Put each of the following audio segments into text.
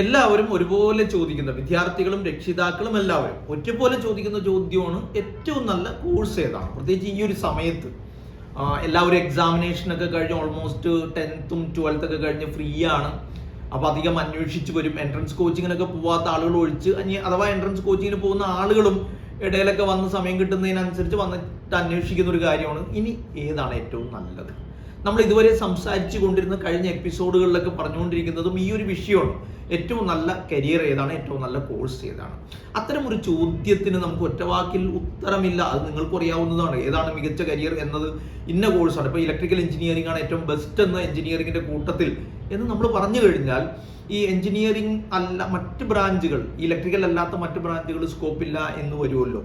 എല്ലാവരും ഒരുപോലെ ചോദിക്കുന്ന വിദ്യാർത്ഥികളും രക്ഷിതാക്കളും എല്ലാവരും ഒറ്റപോലെ ചോദിക്കുന്ന ചോദ്യമാണ് ഏറ്റവും നല്ല കോഴ്സ് ഏതാണ്. പ്രത്യേകിച്ച് ഈ ഒരു സമയത്ത്. എല്ലാവരും എക്സാമിനേഷൻ ഒക്കെ കഴിഞ്ഞ് ഓൾമോസ്റ്റ് ടെൻത്തും ട്വൽത്ത് ഒക്കെ കഴിഞ്ഞ് ഫ്രീ ആണ്. അപ്പോൾ അധികം അന്വേഷിച്ച് വരും. എൻട്രൻസ് കോച്ചിങ്ങിനൊക്കെ പോവാത്ത ആളുകൾ ഒഴിച്ച് അഥവാ എൻട്രൻസ് കോച്ചിങ്ങിന് പോകുന്ന ആളുകളും ഇടയിലൊക്കെ വന്ന് സമയം കിട്ടുന്നതിനനുസരിച്ച് വന്നിട്ട് അന്വേഷിക്കുന്ന ഒരു കാര്യമാണ്. ഇനി ഏതാണ് ഏറ്റവും നല്ലത്? നമ്മൾ ഇതുവരെ സംസാരിച്ചു കൊണ്ടിരുന്ന കഴിഞ്ഞ എപ്പിസോഡുകളിലൊക്കെ പറഞ്ഞുകൊണ്ടിരിക്കുന്നതും ഈ ഒരു വിഷയമാണ്. ഏറ്റവും നല്ല കരിയർ ഏതാണ്? ഏറ്റവും നല്ല കോഴ്സ് ഏതാണ്? അത്തരം ഒരു ചോദ്യത്തിന് നമുക്ക് ഒറ്റവാക്കിൽ ഉത്തരമില്ല. അത് നിങ്ങൾക്ക് അറിയാവുന്നതാണ്. ഏതാണ് മികച്ച കരിയർ എന്നത്? ഇന്ന കോഴ്സാണ്. ഇപ്പോൾ ഇലക്ട്രിക്കൽ എഞ്ചിനീയറിംഗ് ആണ് ഏറ്റവും ബെസ്റ്റ് എന്ന എഞ്ചിനീയറിംഗിന്റെ കൂട്ടത്തിൽ. എന്ന് നമ്മൾ പറഞ്ഞു കഴിഞ്ഞാൽ ഈ എഞ്ചിനീയറിംഗ് അല്ല മറ്റ് ബ്രാഞ്ചുകൾ ഇലക്ട്രിക്കൽ അല്ലാത്ത മറ്റ് ബ്രാഞ്ചുകൾ സ്കോപ്പില്ല എന്ന് വരുമല്ലോ.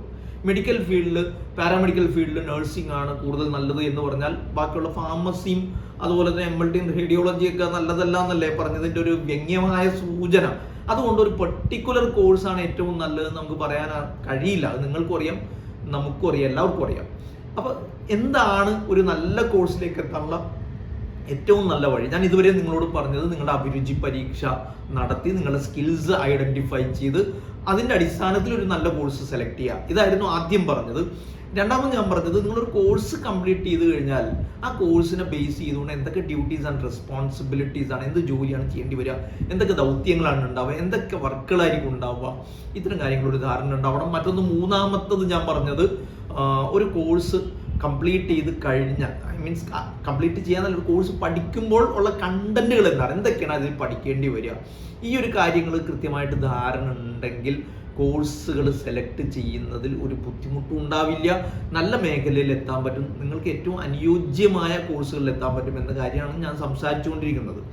മെഡിക്കൽ ഫീൽഡിൽ പാരാമെഡിക്കൽ ഫീൽഡിൽ നഴ്സിംഗ് ആണ് കൂടുതൽ നല്ലത് എന്ന് പറഞ്ഞാൽ ബാക്കിയുള്ള ഫാർമസിയും അതുപോലെ തന്നെ എം എൽ റേഡിയോളജി ഒക്കെ നല്ലതല്ല എന്നല്ലേ പറഞ്ഞതിന്റെ ഒരു വ്യംഗ്യമായ സൂചന. അതുകൊണ്ട് ഒരു പെർട്ടിക്കുലർ കോഴ്സാണ് ഏറ്റവും നല്ലത് നമുക്ക് പറയാൻ കഴിയില്ല. അത് നിങ്ങൾക്കും അറിയാം നമുക്കും അറിയാം എല്ലാവർക്കും അറിയാം. അപ്പോൾ എന്താണ് ഒരു നല്ല കോഴ്സിലേക്ക് എത്താനുള്ള ഏറ്റവും നല്ല വഴി? ഞാൻ ഇതുവരെ നിങ്ങളോട് പറഞ്ഞത് നിങ്ങളുടെ അഭിരുചി പരീക്ഷ നടത്തി നിങ്ങളുടെ സ്കിൽസ് ഐഡന്റിഫൈ ചെയ്ത് അതിന്റെ അടിസ്ഥാനത്തിൽ ഒരു നല്ല കോഴ്സ് സെലക്ട് ചെയ്യുക ഇതായിരുന്നു ആദ്യം പറഞ്ഞത്. രണ്ടാമത് ഞാൻ പറഞ്ഞത് നിങ്ങളൊരു കോഴ്സ് കംപ്ലീറ്റ് ചെയ്ത് കഴിഞ്ഞാൽ ആ കോഴ്സിനെ ബേസ് ചെയ്തുകൊണ്ട് എന്തൊക്കെ ഡ്യൂട്ടീസ് ആൻഡ് റെസ്പോൺസിബിലിറ്റീസ് ആണ് എന്ത് ജോലിയാണ് ചെയ്യേണ്ടി വരിക എന്തൊക്കെ ദൗത്യങ്ങളാണ് ഉണ്ടാവുക എന്തൊക്കെ വർക്കുകളായിരിക്കും ഉണ്ടാവുക ഇത്തരം കാര്യങ്ങളൊരു ധാരണ ഉണ്ടാവണം. മറ്റൊന്ന് മൂന്നാമത്തത് ഞാൻ പറഞ്ഞത് ഒരു കോഴ്സ് കംപ്ലീറ്റ് ചെയ്ത് കഴിഞ്ഞാൽ ഐ മീൻസ് കംപ്ലീറ്റ് ചെയ്യാന്നല്ല ഒരു കോഴ്സ് പഠിക്കുമ്പോൾ ഉള്ള കണ്ടന്റുകൾ എന്താണ്? എന്തൊക്കെയാണ് അതിൽ പഠിക്കേണ്ടി വരിക? ഈ ഒരു കാര്യങ്ങൾ കൃത്യമായിട്ട് ധാരണ ഉണ്ടെങ്കിൽ കോഴ്സുകൾ സെലക്ട് ചെയ്യുന്നതിൽ ഒരു ബുദ്ധിമുട്ടും ഉണ്ടാവില്ല. നല്ല മേഖലയിൽ എത്താൻ പറ്റും. നിങ്ങൾക്ക് ഏറ്റവും അനുയോജ്യമായ കോഴ്സുകളിൽ എത്താൻ പറ്റും എന്ന കാര്യമാണ് ഞാൻ സംസാരിച്ചുകൊണ്ടിരിക്കുന്നത്.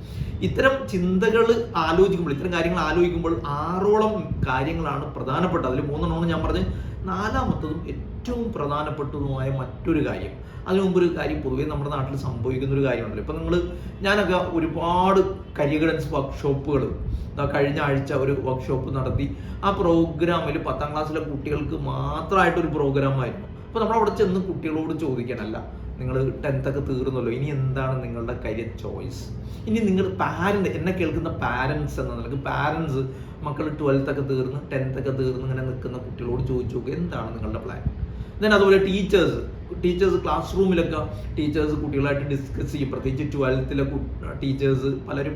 ഇത്തരം ചിന്തകൾ ആലോചിക്കുമ്പോൾ ഇത്തരം കാര്യങ്ങൾ ആലോചിക്കുമ്പോൾ ആറോളം കാര്യങ്ങളാണ് പ്രധാനപ്പെട്ടത്. അതിൽ മൂന്നെണ്ണമാണ് ഞാൻ പറഞ്ഞത്. നാലാമത്തതും ഏറ്റവും പ്രധാനപ്പെട്ടതുമായ മറ്റൊരു കാര്യം. അതിനു മുമ്പ് ഒരു കാര്യം പൊതുവേ നമ്മുടെ നാട്ടിൽ സംഭവിക്കുന്ന ഒരു കാര്യമുണ്ടല്ലോ. ഇപ്പം നിങ്ങൾ ഞാനൊക്കെ ഒരുപാട് കരിയർ ഗൈഡൻസ് വർക്ക്ഷോപ്പുകൾ കഴിഞ്ഞ ആഴ്ച ഒരു വർക്ക്ഷോപ്പ് നടത്തി. ആ പ്രോഗ്രാമിൽ പത്താം ക്ലാസ്സിലെ കുട്ടികൾക്ക് മാത്രമായിട്ടൊരു പ്രോഗ്രാം ആയിരുന്നു. അപ്പോൾ നമ്മൾ അവിടെ ചെന്ന് കുട്ടികളോട് ചോദിക്കണല്ല നിങ്ങൾ ടെൻത്ത് ഒക്കെ തീർന്നല്ലോ ഇനി എന്താണ് നിങ്ങളുടെ കരിയർ ചോയ്സ് ഇനി നിങ്ങൾ പാരന്റ് എന്നെ കേൾക്കുന്ന പാരൻസ് എന്ന നിലയ്ക്ക് പാരൻസ് മക്കൾ ട്വൽത്തൊക്കെ തീർന്ന് ടെൻത്തൊക്കെ തീർന്ന് ഇങ്ങനെ നിൽക്കുന്ന കുട്ടികളോട് ചോദിച്ചു നോക്കുക എന്താണ് നിങ്ങളുടെ പ്ലാൻ ദെൻ അതുപോലെ ടീച്ചേഴ്സ് ടീച്ചേഴ്സ് ക്ലാസ് റൂമിലൊക്കെ ടീച്ചേഴ്സ് കുട്ടികളായിട്ട് ഡിസ്കസ് ചെയ്യും. പ്രത്യേകിച്ച് ട്വൽത്തിലെ ടീച്ചേഴ്സ് പലരും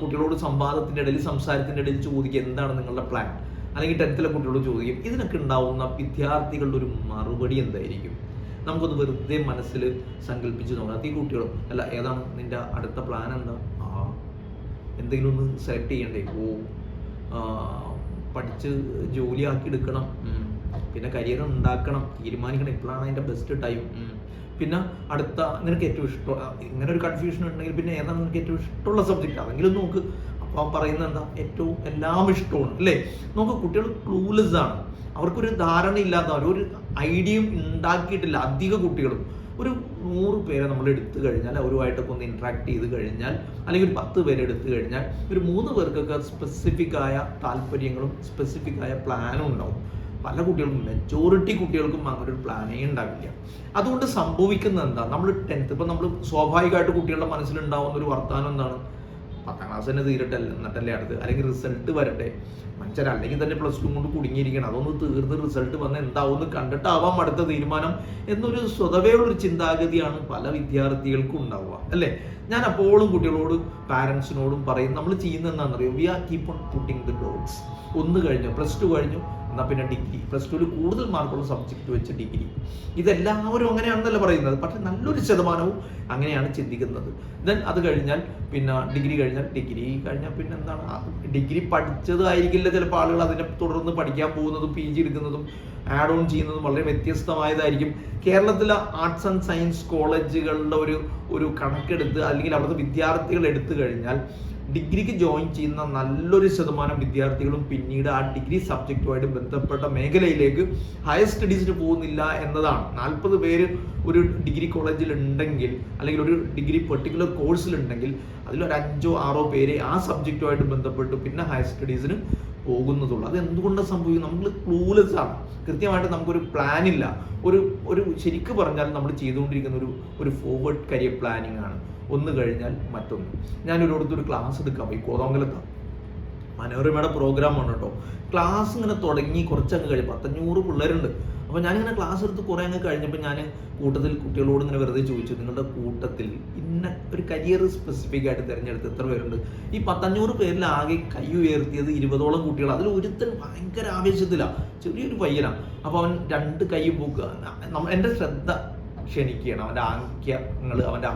കുട്ടികളോട് സംവാദത്തിന്റെ ഇടയിൽ സംസാരത്തിന്റെ ഇടയിൽ ചോദിക്കുക എന്താണ് നിങ്ങളുടെ പ്ലാൻ അല്ലെങ്കിൽ ടെൻത്തിലെ കുട്ടികളോട് ചോദിക്കും. ഇതിനൊക്കെ ഉണ്ടാവുന്ന വിദ്യാർത്ഥികളുടെ ഒരു മറുപടി എന്തായിരിക്കും? നമുക്കൊന്ന് വെറുതെ മനസ്സിൽ സങ്കല്പിച്ച് നോക്കാം ഈ കുട്ടികളും അല്ല ഏതാണ് നിന്റെ അടുത്ത പ്ലാൻ എന്താ? ആ എന്തെങ്കിലും ഒന്ന് സെലക്ട് ചെയ്യണ്ടേ? ഓ പഠിച്ച് ജോലിയാക്കി എടുക്കണം. പിന്നെ കരിയർ ഉണ്ടാക്കണം തീരുമാനിക്കണം ഇപ്പോഴാണ് അതിന്റെ ബെസ്റ്റ് ടൈം പിന്നെ അടുത്ത നിനക്ക് ഏറ്റവും ഇഷ്ടം ഇങ്ങനെ ഒരു കൺഫ്യൂഷൻ ഉണ്ടെങ്കിൽ പിന്നെ ഏതാണ് നിനക്ക് ഏറ്റവും ഇഷ്ടമുള്ള സബ്ജക്റ്റ് അതെങ്കിലും നോക്ക്. അപ്പോൾ പറയുന്ന എന്താ? ഏറ്റവും എല്ലാം ഇഷ്ടമാണ് അല്ലേ? നോക്ക് കുട്ടികൾ ക്ലൂലെസ് ആണ്. അവർക്കൊരു ധാരണ ഇല്ലാത്തവർ ഒരു ഐഡിയയും ഉണ്ടാക്കിയിട്ടില്ല. അധിക കുട്ടികളും. ഒരു നൂറ് പേരെ നമ്മൾ എടുത്തു കഴിഞ്ഞാൽ അവരുമായിട്ടൊക്കെ ഒന്ന് ഇൻട്രാക്ട് ചെയ്ത് കഴിഞ്ഞാൽ അല്ലെങ്കിൽ ഒരു പത്ത് പേരെ എടുത്തു കഴിഞ്ഞാൽ ഒരു മൂന്ന് പേർക്കൊക്കെ സ്പെസിഫിക് ആയ താല്പര്യങ്ങളും സ്പെസിഫിക് ആയ പ്ലാനും ഉണ്ടാവും. പല കുട്ടികൾക്കും മെജോറിറ്റി കുട്ടികൾക്കും അങ്ങനെ ഒരു പ്ലാനേ ഉണ്ടാവില്ല. അതുകൊണ്ട് സംഭവിക്കുന്നത് എന്താ? നമ്മൾ ടെൻത്ത് ഇപ്പം നമ്മൾ സ്വാഭാവികമായിട്ട് കുട്ടികളുടെ മനസ്സിലുണ്ടാവുന്ന ഒരു വർത്തമാനം എന്താണ്? പത്താം ക്ലാസ് തന്നെ തീരട്ടെ എന്നിട്ടല്ലേ അടുത്ത്. അല്ലെങ്കിൽ റിസൾട്ട് വരട്ടെ. മനുഷ്യർ അല്ലെങ്കിൽ തന്നെ പ്ലസ് ടു കൊണ്ട് കുടുങ്ങിയിരിക്കണം. അതൊന്ന് തീർന്ന് റിസൾട്ട് വന്ന് എന്താവും എന്ന് കണ്ടിട്ടാവാം അടുത്ത തീരുമാനം എന്നൊരു സ്വതവേ ഉള്ളൊരു ചിന്താഗതിയാണ് പല വിദ്യാർത്ഥികൾക്കും ഉണ്ടാവുക. അല്ലേ? ഞാൻ അപ്പോഴും കുട്ടികളോട് പാരൻസിനോടും പറയും നമ്മൾ ചെയ്യുന്ന എന്താണെന്നറിയോ? We are keep on putting the dots ഒന്ന് കഴിഞ്ഞു പ്ലസ് ടു കഴിഞ്ഞു എന്നാൽ പിന്നെ ഡിഗ്രി പ്ലസ് ടുവിൽ കൂടുതൽ മാർക്കുള്ള സബ്ജക്റ്റ് വെച്ച് ഡിഗ്രി ഇതെല്ലാവരും അങ്ങനെയാണെന്നല്ല പറയുന്നത്. പക്ഷെ നല്ലൊരു ശതമാനവും അങ്ങനെയാണ് ചിന്തിക്കുന്നത്. ദെൻ അത് കഴിഞ്ഞാൽ പിന്നെ ഡിഗ്രി കഴിഞ്ഞാൽ ഡിഗ്രി കഴിഞ്ഞാൽ പിന്നെ എന്താണ്? ഡിഗ്രി പഠിച്ചതായിരിക്കില്ല ചിലപ്പോൾ ആളുകൾ അതിനെ തുടർന്ന് പഠിക്കാൻ പോകുന്നതും പി ജി എടുക്കുന്നതും. ആഡ് ഓൺ ചെയ്യുന്നതും വളരെ വ്യത്യസ്തമായതായിരിക്കും. കേരളത്തിലെ ആർട്സ് ആൻഡ് സയൻസ് കോളേജുകളുടെ ഒരു ഒരു കണക്കെടുത്ത് അല്ലെങ്കിൽ അവിടുത്തെ വിദ്യാർത്ഥികൾ എടുത്തു കഴിഞ്ഞാൽ ഡിഗ്രിക്ക് ജോയിൻ ചെയ്യുന്ന നല്ലൊരു ശതമാനം വിദ്യാർത്ഥികളും പിന്നീട് ആ ഡിഗ്രി സബ്ജക്റ്റുമായിട്ട് ബന്ധപ്പെട്ട മേഖലയിലേക്ക് ഹയർ സ്റ്റഡീസിന് പോകുന്നില്ല എന്നതാണ്. നാൽപ്പത് പേര് ഒരു ഡിഗ്രി കോളേജിൽ ഉണ്ടെങ്കിൽ അല്ലെങ്കിൽ ഒരു ഡിഗ്രി പെർട്ടിക്കുലർ കോഴ്സിലുണ്ടെങ്കിൽ അതിലൊരു അഞ്ചോ ആറോ പേര് ആ സബ്ജക്റ്റുമായിട്ട് ബന്ധപ്പെട്ട്. പിന്നെ ഹയർ സ്റ്റഡീസിന് പോകുന്നതുള്ളൂ. അത് എന്തുകൊണ്ടാണ് സംഭവിക്കുന്നത്? നമ്മൾ ക്ലൂലെസ് ആണ്. കൃത്യമായിട്ട് നമുക്കൊരു പ്ലാൻ ഇല്ല. ഒരു ഒരു ശരിക്ക് പറഞ്ഞാൽ നമ്മൾ ചെയ്തുകൊണ്ടിരിക്കുന്ന ഒരു ഒരു ഫോർവേഡ് കരിയർ പ്ലാനിങ് ആണ്. ഒന്ന് കഴിഞ്ഞാൽ മറ്റൊന്ന്. ഞാൻ ഒരു ക്ലാസ് എടുക്കാൻ പോയി കോതമംഗലത്താണ് മനോരമയുടെ പ്രോഗ്രാമാണ് കേട്ടോ. ക്ലാസ് ഇങ്ങനെ തുടങ്ങി കുറച്ചങ്ങ് കഴിഞ്ഞ് പത്തഞ്ഞൂറ് പിള്ളേരുണ്ട്. അപ്പോൾ ഞാനിങ്ങനെ ക്ലാസ് എടുത്ത് കുറേ അങ്ങ് കഴിഞ്ഞപ്പോൾ ഞാൻ കൂട്ടത്തിൽ കുട്ടികളോട് ഇങ്ങനെ വെറുതെ ചോദിച്ചു നിങ്ങളുടെ കൂട്ടത്തിൽ ഇന്ന ഒരു കരിയർ സ്പെസിഫിക് ആയിട്ട് തിരഞ്ഞെടുത്ത് എത്ര പേരുണ്ട്? ഈ പത്തഞ്ഞൂറ് പേരിൽ ആകെ കൈ ഉയർത്തിയത് ഇരുപതോളം കുട്ടികൾ അതിൽ ഒരുത്തൻ ഭയങ്കര ആവേശത്തിലാണ് ചെറിയൊരു പയ്യനാണ് അപ്പോൾ അവൻ രണ്ട് കൈ പൂക്കുക. എന്റെ ശ്രദ്ധ ക്ഷണിക്കുകയാണ്. അവന്റെ ആംഗ്യങ്ങൾ അവന്റെ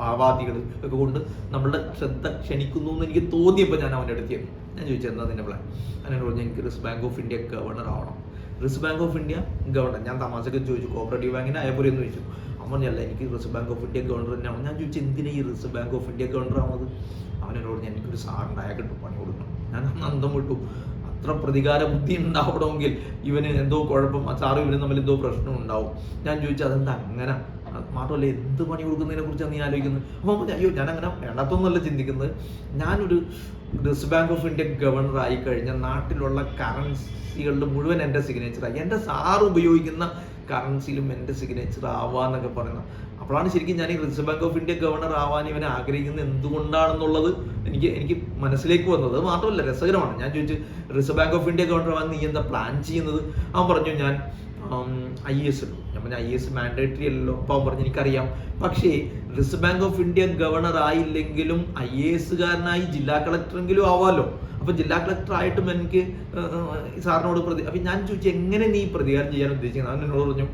ഭാവാദികൾ ഒക്കെ കൊണ്ട് നമ്മളുടെ ശ്രദ്ധ ക്ഷണിക്കുന്നു എന്ന് എനിക്ക് തോന്നിയപ്പോൾ ഞാൻ അവന്റെ അടുത്ത് ഞാൻ ചോദിച്ചത് എന്താ നിന്റെ പ്ലാൻ അങ്ങനെ പറഞ്ഞു എനിക്ക് റിസ് ബാങ്ക് ഓഫ് ഇന്ത്യ ഗവർണർ ആവണം reserve bank of India governor ഞാൻ തമാശക്ക് ചോദിച്ചു കോപ്പറേറ്റീവ് ബാങ്കിന് ആയപോലെ എന്ന് ചോദിച്ചു അവൻ എനിക്ക് reserve bank of India governor തന്നെയാണ്. ഞാൻ ചോദിച്ചു എന്തിനാ ഈ reserve bank of India governor ആവുന്നത്? അവനോട് എനിക്കൊരു സാറുണ്ടായ കിട്ടും പണി കൊടുക്കണം. ഞാൻ അന്തം വിട്ടു. അത്ര പ്രതികാര ബുദ്ധി ഉണ്ടാവണമെങ്കിൽ ഇവന് എന്തോ കുഴപ്പം സാറും ഇവനും തമ്മിൽ എന്തോ പ്രശ്നം ഉണ്ടാവും. ഞാൻ ചോദിച്ചു അതെന്താ അങ്ങനെ? മാത്രമല്ല എന്ത് പണി കൊടുക്കുന്നതിനെ കുറിച്ചാണ് നീ ആലോചിക്കുന്നത്? അപ്പോൾ അയ്യോ ഞാൻ അങ്ങനെ വേണ്ടാത്തൊന്നുമല്ല ചിന്തിക്കുന്നത്. ഞാനൊരു reserve bank of India governor ആയി കഴിഞ്ഞാൽ നാട്ടിലുള്ള കറൻസികളുടെ മുഴുവൻ എന്റെ സിഗ്നേച്ചറായി എന്റെ സാർ ഉപയോഗിക്കുന്ന കറൻസിയിലും എന്റെ സിഗ്നേച്ചർ ആവാന്നൊക്കെ പറയുന്നത് അപ്പോഴാണ് ശരിക്കും ഞാൻ ഈ reserve bank of India governor ആവാൻ ഇവനെ ആഗ്രഹിക്കുന്നത് എന്തുകൊണ്ടാണെന്നുള്ളത് എനിക്ക് എനിക്ക് മനസ്സിലേക്ക് വന്നത്. മാത്രമല്ല രസകരമാണ്. ഞാൻ ചോദിച്ചു reserve bank of India governor ആവാൻ നീ എന്താ പ്ലാൻ ചെയ്യുന്നത്? അവൻ പറഞ്ഞു ഞാൻ ഐ എസ് എടുക്കും ഞാൻ പറഞ്ഞു ഐ എസ് മാൻഡേറ്ററി അല്ലല്ലോ. അപ്പോൾ അവൻ പറഞ്ഞു എനിക്കറിയാം. പക്ഷേ reserve bank of India governor ആയില്ലെങ്കിലും I A എസുകാരനായി ജില്ലാ കളക്ടറെങ്കിലും ആവാമല്ലോ അപ്പോൾ ജില്ലാ കളക്ടർ ആയിട്ടും എനിക്ക് സാറിനോട് പ്രതി അപ്പം ഞാൻ ചോദിച്ചു എങ്ങനെ നീ പ്രതികാരം ചെയ്യാൻ ഉദ്ദേശിക്കുന്നത്? അവൻ എന്നോട് പറഞ്ഞു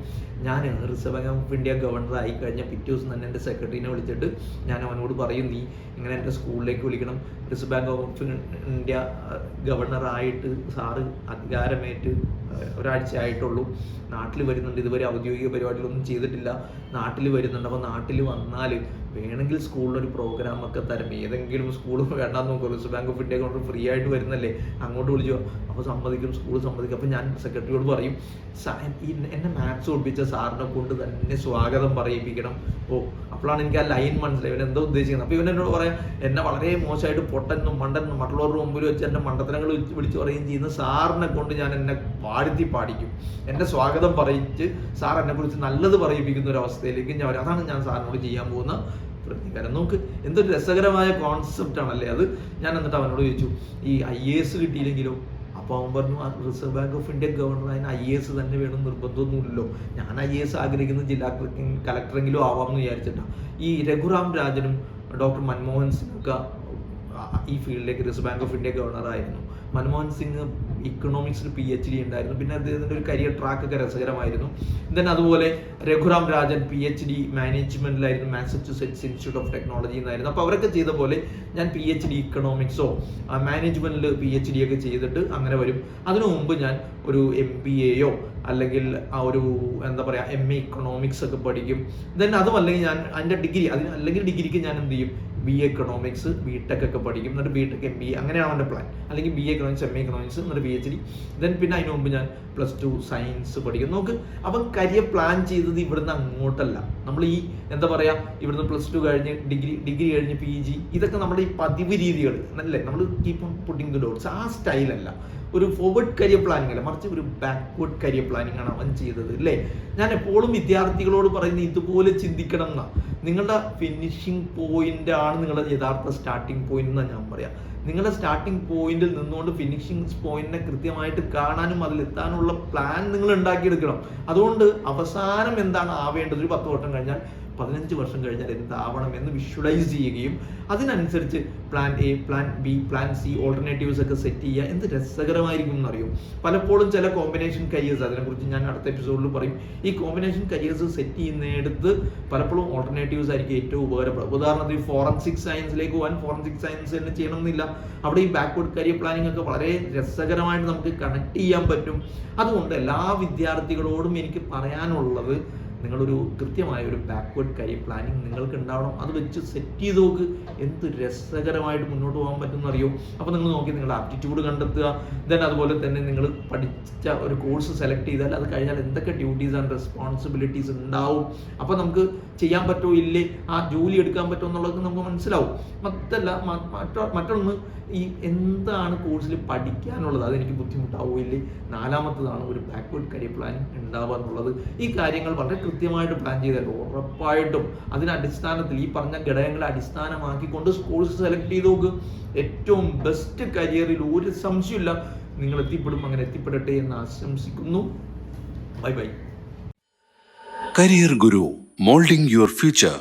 ഞാൻ reserve bank of India governor ആയി കഴിഞ്ഞ പിറ്റേ ദിവസം തന്നെ എന്റെ സെക്രട്ടറിനെ വിളിച്ചിട്ട് ഞാൻ അവനോട് പറയും നീ ഇങ്ങനെ എന്റെ സ്കൂളിലേക്ക് വിളിക്കണം. Reserve bank of India governor ആയിട്ട് സാറ് അധികാരമേറ്റ് ഒരാഴ്ച ആയിട്ടുള്ളൂ നാട്ടിൽ വരുന്നുണ്ട്. ഇതുവരെ ഔദ്യോഗിക പരിപാടികളൊന്നും ചെയ്തിട്ടില്ല. നാട്ടിൽ വരുന്നുണ്ട്. അപ്പോൾ നാട്ടിൽ വന്നാൽ വേണമെങ്കിൽ സ്കൂളിലൊരു പ്രോഗ്രാം ഒക്കെ തരും. ഏതെങ്കിലും സ്കൂൾ വേണ്ടാന്ന് നോക്കും റിസർവ് ബാങ്ക് ഓഫ് ഇന്ത്യ കൊണ്ട് ഫ്രീ ആയിട്ട് വരുന്നല്ലേ? അങ്ങോട്ട് വിളിച്ചോ അപ്പോൾ സമ്മതിക്കും. സ്കൂൾ സമ്മതിക്കും. അപ്പോൾ ഞാൻ സെക്രട്ടറിയോട് പറയും "സാ- ഈ എന്നെ മാത്സ് ഓടിപ്പിച്ച സാറിനെ കൊണ്ട് തന്നെ സ്വാഗതം പറയിപ്പിക്കണം. ഓ അപ്പോഴാണ് എനിക്ക് ആ ലൈൻ മനസ്സിലായി ഇവൻ എന്താ ഉദ്ദേശിക്കുന്നത്? അപ്പോൾ ഇവൻ എന്നോട് പറയാം എന്നെ വളരെ മോശമായിട്ട് പൊട്ടനും മണ്ടനും മറ്റുള്ളവരുടെ മുമ്പിൽ വെച്ച് എന്റെ മണ്ടത്തരങ്ങൾ വിളിച്ച് വിളിച്ച് പറയുകയും ചെയ്യുന്ന സാറിനെ കൊണ്ട് ഞാൻ എന്നെ പാടുത്തി പാടിക്കും. എന്റെ സ്വാഗതം പറയിച്ച് സാർ എന്നെ കുറിച്ച് നല്ലത് പറയിപ്പിക്കുന്ന ഒരു അവസ്ഥയിലേക്ക് ഞാൻ. അതാണ് ഞാൻ സാറിനോട് ചെയ്യാൻ പോകുന്ന പ്രതികാരം നോക്ക് എന്തൊരു രസകരമായ കോൺസെപ്റ്റ് ആണല്ലേ അത്? ഞാൻ എന്നിട്ട് അവനോട് ചോദിച്ചു ഈ ഐ എ എസ് കിട്ടിയില്ലെങ്കിലോ അപ്പോൾ അവൻ പറഞ്ഞു reserve bank of India governor അതിന് ഐ എ എസ് തന്നെ വേണം നിർബന്ധമൊന്നുമില്ലല്ലോ. ഞാൻ ഐ എ എസ് ആഗ്രഹിക്കുന്ന ജില്ലാ കളക്ടറെങ്കിലും എന്ന് വിചാരിച്ചിട്ടാണ് ഈ രഘുറാം രാജനും ഡോക്ടർ മൻമോഹൻ സിംഗ് ഒക്കെ ഈ ഫീൽഡിലേക്ക് reserve bank of India governor ആയിരുന്നു. മൻമോഹൻ സിംഗ് ഇക്കണോമിക്സിൽ പി എച്ച് ഡി ഉണ്ടായിരുന്നു. പിന്നെ അദ്ദേഹത്തിന്റെ ഒരു കരിയർ ട്രാക്ക് ഒക്കെ രസകരമായിരുന്നു. ദെൻ അതുപോലെ Raghuram Rajan P H D മാനേജ്മെന്റിലായിരുന്നു Massachusetts institute of technology എന്നായിരുന്നു. അപ്പോൾ അവരൊക്കെ ചെയ്ത പോലെ ഞാൻ പി എച്ച് ഡി ഇക്കണോമിക്സോ മാനേജ്മെന്റിൽ പി എച്ച് ഡി ഒക്കെ ചെയ്തിട്ട് അങ്ങനെ വരും. അതിനു മുമ്പ് ഞാൻ ഒരു എം ബി എയോ അല്ലെങ്കിൽ ആ ഒരു എന്താ പറയുക എം എ ഇക്കണോമിക്സ് ഒക്കെ പഠിക്കും. ദെൻ അതും അല്ലെങ്കിൽ ഞാൻ അതിന്റെ ഡിഗ്രി അതിന് അല്ലെങ്കിൽ ഡിഗ്രിക്ക് ഞാൻ എന്ത് ചെയ്യും? ബി എക്കണോമിക്സ് ബി ടെക് ഒക്കെ പഠിക്കും. എന്നിട്ട് ബി ടെക് എം ബി അങ്ങനെയാണ് എന്റെ പ്ലാൻ അല്ലെങ്കിൽ B economics M A economics എന്നിട്ട് പി എച്ച് ഡി ദെൻ പിന്നെ അതിന് മുമ്പ് ഞാൻ പ്ലസ് ടു സയൻസ് പഠിക്കും. നമുക്ക് അപ്പം കരിയർ പ്ലാൻ ചെയ്തത് ഇവിടുന്ന് അങ്ങോട്ടല്ല. നമ്മൾ ഈ എന്താ പറയുക ഇവിടുന്ന് പ്ലസ് ടു കഴിഞ്ഞ് ഡിഗ്രി ഡിഗ്രി കഴിഞ്ഞ് പി ജി ഇതൊക്കെ നമ്മുടെ ഈ പതിവ് രീതികൾ അല്ലേ? നമ്മൾ കീപ്പ് പുട്ടിങ് ദി ഡോട്ട്സ് ആ സ്റ്റൈലല്ല ഒരു ഫോർവേഡ് കരിയർ പ്ലാനിങ് അല്ല മറിച്ച് ഒരു ബാക്ക്വേർഡ് കരിയർ പ്ലാനിങ് ആണ് അവൻ ചെയ്തത് അല്ലേ? ഞാൻ എപ്പോഴും വിദ്യാർത്ഥികളോട് പറയുന്നത് ഇതുപോലെ ചിന്തിക്കണം എന്നാ. നിങ്ങളുടെ ഫിനിഷിംഗ് പോയിന്റ് ആണ് നിങ്ങളുടെ യഥാർത്ഥ സ്റ്റാർട്ടിംഗ് പോയിന്റ് എന്നാണ് ഞാൻ പറയാം. നിങ്ങളുടെ സ്റ്റാർട്ടിംഗ് പോയിന്റിൽ നിന്നുകൊണ്ട് ഫിനിഷിംഗ് പോയിന്റിനെ കൃത്യമായിട്ട് കാണാനും അതിലെത്താനുള്ള പ്ലാൻ നിങ്ങൾ ഉണ്ടാക്കിയെടുക്കണം. അതുകൊണ്ട് അവസാനം എന്താണ് ആവേണ്ടത്? ഒരു പത്ത് വട്ടം കഴിഞ്ഞാൽ പതിനഞ്ച് വർഷം കഴിഞ്ഞാൽ എന്താവണം എന്ന് വിഷ്വലൈസ് ചെയ്യുകയും അതിനനുസരിച്ച് plan A plan B plan C alternatives ഒക്കെ സെറ്റ് ചെയ്യുക. എന്ത് രസകരമായിരിക്കും എന്നറിയും? പലപ്പോഴും ചില കോമ്പിനേഷൻ കരിയേഴ്സ് അതിനെക്കുറിച്ച് ഞാൻ അടുത്ത എപ്പിസോഡിൽ പറയും. ഈ കോമ്പിനേഷൻ കരിയേഴ്സ് സെറ്റ് ചെയ്യുന്നിടത്ത് പലപ്പോഴും ഓൾട്ടർനേറ്റീവ്സ് ആയിരിക്കും ഏറ്റവും ഉപകാരപ്പെടും ഉദാഹരണത്തിന് ഫോറൻസിക് സയൻസിലേക്ക് പോകാൻ ഫോറൻസിക് സയൻസ് തന്നെ ചെയ്യണമെന്നില്ല. അവിടെ ഈ ബാക്ക്വേർഡ് കരിയർ പ്ലാനിംഗ് ഒക്കെ വളരെ രസകരമായിട്ട് നമുക്ക് കണക്ട് ചെയ്യാൻ പറ്റും. അതുകൊണ്ട് എല്ലാ വിദ്യാർത്ഥികളോടും എനിക്ക് പറയാനുള്ളത് നിങ്ങളൊരു കൃത്യമായ ഒരു ബാക്ക്വേർഡ് കരിയർ പ്ലാനിങ് നിങ്ങൾക്ക് ഉണ്ടാവണം അത് വെച്ച് സെറ്റ് ചെയ്ത് നോക്ക്. എന്ത് രസകരമായിട്ട് മുന്നോട്ട് പോകാൻ പറ്റും അറിയോ അപ്പോൾ നിങ്ങൾ നോക്കി നിങ്ങളുടെ ആപ്റ്റിറ്റ്യൂഡ് കണ്ടെത്തുക. ദെൻ അതുപോലെ തന്നെ നിങ്ങൾ പഠിച്ച ഒരു കോഴ്സ് സെലക്ട് ചെയ്താൽ അത് കഴിഞ്ഞാൽ എന്തൊക്കെ ഡ്യൂട്ടീസ് ആൻഡ് റെസ്പോൺസിബിലിറ്റീസ് ഉണ്ടാവും. അപ്പോൾ നമുക്ക് ചെയ്യാൻ പറ്റുമോ ഇല്ലേ? ആ ജോലി എടുക്കാൻ പറ്റുമോ എന്നുള്ളത് നമുക്ക് മനസ്സിലാവും. മറ്റല്ല മറ്റൊന്ന് ഈ എന്താണ് കോഴ്സിൽ പഠിക്കാനുള്ളത്? അതെനിക്ക് ബുദ്ധിമുട്ടാവോ ഇല്ലേ? നാലാമത്തതാണ് ഒരു ബാക്ക്വേർഡ് കരിയർ പ്ലാനിങ് ഉണ്ടാവുക എന്നുള്ളത്. ഈ കാര്യങ്ങൾ വളരെ കൃത്യമായിട്ട് പ്ലാൻ ചെയ്തല്ലോ ഉറപ്പായിട്ടും അതിന് അടിസ്ഥാനത്തിൽ ഈ പറഞ്ഞ ഘടകങ്ങളെ അടിസ്ഥാനമാക്കിക്കൊണ്ട് സ്കൂൾസ് സെലക്ട് ചെയ്ത് നോക്ക്. ഏറ്റവും ബെസ്റ്റ് കരിയറിൽ ഒരു സംശയമില്ല നിങ്ങൾ എത്തിപ്പെടും അങ്ങനെ എത്തിപ്പെടട്ടെ എന്ന് ആശംസിക്കുന്നു. Bye bye career Guru moulding your Future